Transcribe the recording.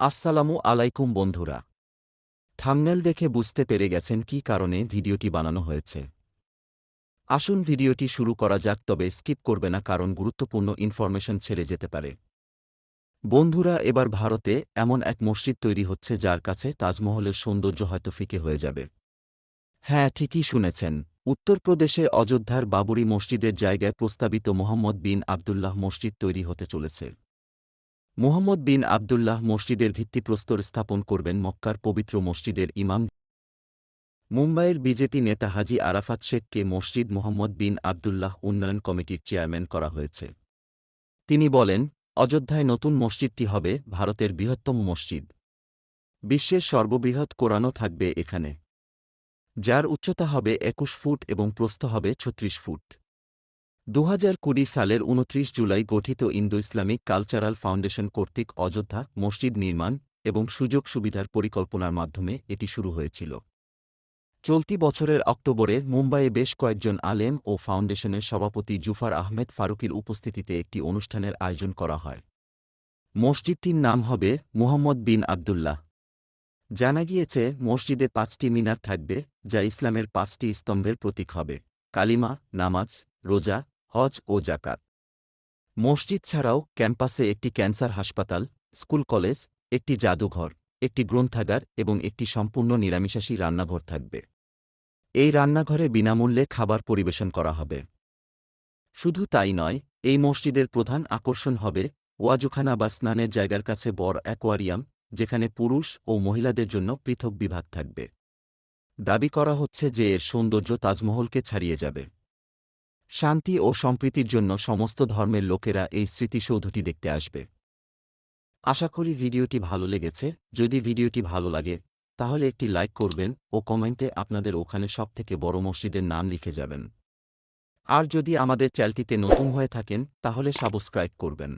আসসালামু আলাইকুম বন্ধুরা। থামনেল দেখে বুঝতে পেরে গেছেন কী কারণে ভিডিওটি বানানো হয়েছে। আসুন ভিডিওটি শুরু করা যাক, তবে স্কিপ করবে না, কারণ গুরুত্বপূর্ণ ইনফরমেশন ছেড়ে যেতে পারে। বন্ধুরা, এবার ভারতে এমন এক মসজিদ তৈরি হচ্ছে যার কাছে তাজমহলের সৌন্দর্য হয়তো ফিকে হয়ে যাবে। হ্যাঁ ঠিকই শুনেছেন। উত্তরপ্রদেশে অযোধ্যার বাবরি মসজিদের জায়গায় প্রস্তাবিত মোহাম্মদ বিন আবদুল্লাহ মসজিদ তৈরি হতে চলেছে। মোহাম্মদ বিন আবদুল্লাহ মসজিদের ভিত্তিপ্রস্তর স্থাপন করবেন মক্কার পবিত্র মসজিদের ইমাম। মুম্বাইয়ের বিজেপি নেতা হাজি আরাফাত শেখকে মসজিদ মোহাম্মদ বিন আবদুল্লাহ উন্নয়ন কমিটির চেয়ারম্যান করা হয়েছে। তিনি বলেন, অযোধ্যায় নতুন মসজিদটি হবে ভারতের বৃহত্তম মসজিদ। বিশ্বের সর্ববৃহৎ কোরআনও থাকবে এখানে। যার উচ্চতা হবে একুশ ফুট এবং প্রস্থ হবে ছত্রিশ ফুট। দু সালের উনত্রিশ জুলাই গঠিত ইন্দো ইসলামিক কালচারাল ফাউন্ডেশন কর্তৃক অযোধ্যা মসজিদ নির্মাণ এবং সুযোগ সুবিধার পরিকল্পনার মাধ্যমে এটি শুরু হয়েছিল। চলতি বছরের অক্টোবরে মুম্বাইয়ে বেশ কয়েকজন আলেম ও ফাউন্ডেশনের সভাপতি জুফার আহমেদ ফারুকির উপস্থিতিতে একটি অনুষ্ঠানের আয়োজন করা হয়। মসজিদটির নাম হবে মুহাম্মদ বিন আবদুল্লাহ। জানা গিয়েছে, মসজিদে পাঁচটি মিনার থাকবে, যা ইসলামের পাঁচটি স্তম্ভের প্রতীক হবে। কালিমা, নামাজ, রোজা হজ ও জাকাত মসজিদ ছাড়াও ক্যাম্পাসে একটি ক্যান্সার হাসপাতাল, স্কুল কলেজ, একটি জাদুঘর, একটি গ্রন্থাগার এবং একটি সম্পূর্ণ নিরামিষাসী রান্নাঘর থাকবে। এই রান্নাঘরে বিনামূল্যে খাবার পরিবেশন করা হবে। শুধু তাই নয়, এই মসজিদের প্রধান আকর্ষণ হবে ওয়াজুখানা বা স্নানের জায়গার কাছে বড় অ্যাকোয়ারিয়াম, যেখানে পুরুষ ও মহিলাদের জন্য পৃথক বিভাগ থাকবে। দাবি করা হচ্ছে যে এর সৌন্দর্য তাজমহলকে ছাড়িয়ে যাবে। শান্তি ও সম্প্রীতির জন্য সমস্ত ধর্মের লোকেরা এই স্মৃতিসৌধটি দেখতে আসবে। আশা করি ভিডিওটি ভালো লেগেছে। যদি ভিডিওটি ভালো লাগে, তাহলে একটি লাইক করবেন ও কমেন্টে আপনাদের ওখানে সব থেকে বড় মসজিদের নাম লিখে যাবেন। আর যদি আমাদের চ্যালটিতে নতুন হয়ে থাকেন, তাহলে সাবস্ক্রাইব করবেন।